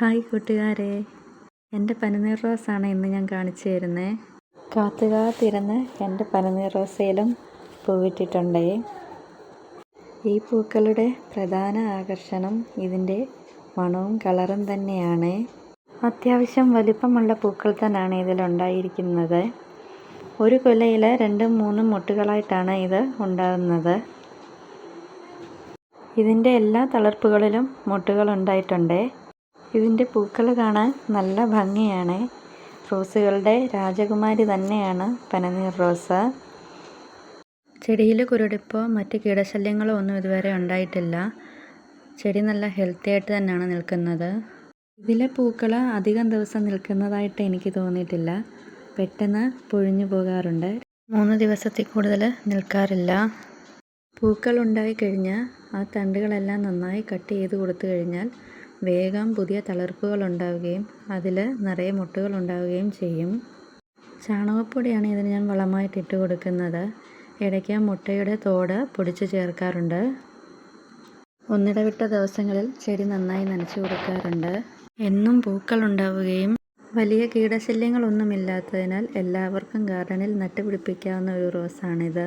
Hi കൂട്ടുകാരെ. എന്റെ പനിനീർ റോസാണ് ഇന്ന് ഞാൻ കാണിച്ചു തരുന്നത് കാത്തുകാത്തിരുന്ന് എന്റെ പനിനീർ റോസയിലും പൂവിട്ടിട്ടുണ്ട്. ഈ പൂക്കളുടെ പ്രധാന ആകർഷണം ഇതിന്റെ മണവും കളറും തന്നെയാണ്. അത്യാവശ്യം വലിപ്പമുള്ള പൂക്കൾ തന്നെയാണ് ഇതിലുണ്ടായിരിക്കുന്നത് ഒരു കൊലയിൽ രണ്ടും മൂന്നും മുട്ടുകളായിട്ടാണ് ഇത് ഉണ്ടാകുന്നത്. ഇതിന്റെ എല്ലാ തളർപ്പുകളിലും മുട്ടുകൾ ഉണ്ടായിട്ടുണ്ട്. ഇതിന്റെ പൂക്കൾ കാണാൻ നല്ല ഭംഗിയാണ്. റോസുകളുടെ രാജകുമാരി തന്നെയാണ് പനനീർ റോസ്. ചെടിയിൽ കുരുടിപ്പോ മറ്റ് കീടശല്യങ്ങളോ ഒന്നും ഇതുവരെ ഉണ്ടായിട്ടില്ല. ചെടി നല്ല ഹെൽത്തി ആയിട്ട് തന്നെയാണ് നിൽക്കുന്നത്. ഇതിലെ പൂക്കൾ അധികം ദിവസം നിൽക്കുന്നതായിട്ട് എനിക്ക് തോന്നിയിട്ടില്ല. പെട്ടെന്ന് പൊഴിഞ്ഞു പോകാറുണ്ട്. മൂന്ന് ദിവസത്തിൽ കൂടുതൽ നിൽക്കാറില്ല. പൂക്കൾ ഉണ്ടായി കഴിഞ്ഞാൽ ആ തണ്ടുകളെല്ലാം നന്നായി കട്ട് ചെയ്ത് കൊടുത്തു കഴിഞ്ഞാൽ വേഗം പുതിയ തളിർപ്പുകൾ ഉണ്ടാവുകയും അതിൽ നിറയെ മുട്ടുകൾ ഉണ്ടാവുകയും ചെയ്യും. ചാണകപ്പൊടിയാണ് ഇതിന് ഞാൻ വളമായിട്ട് ഇട്ട് കൊടുക്കുന്നത്. ഇടയ്ക്ക് മുട്ടയുടെ തോട് പൊടിച്ച് ചേർക്കാറുണ്ട്. ഒന്നിടവിട്ട ദിവസങ്ങളിൽ ചെടി നന്നായി നനച്ചു കൊടുക്കാറുണ്ട്. എന്നും പൂക്കൾ ഉണ്ടാവുകയും വലിയ കീടശല്യങ്ങളൊന്നുമില്ലാത്തതിനാൽ എല്ലാവർക്കും ഗാർഡനിൽ നട്ടുപിടിപ്പിക്കാവുന്ന ഒരു റോസാണിത്.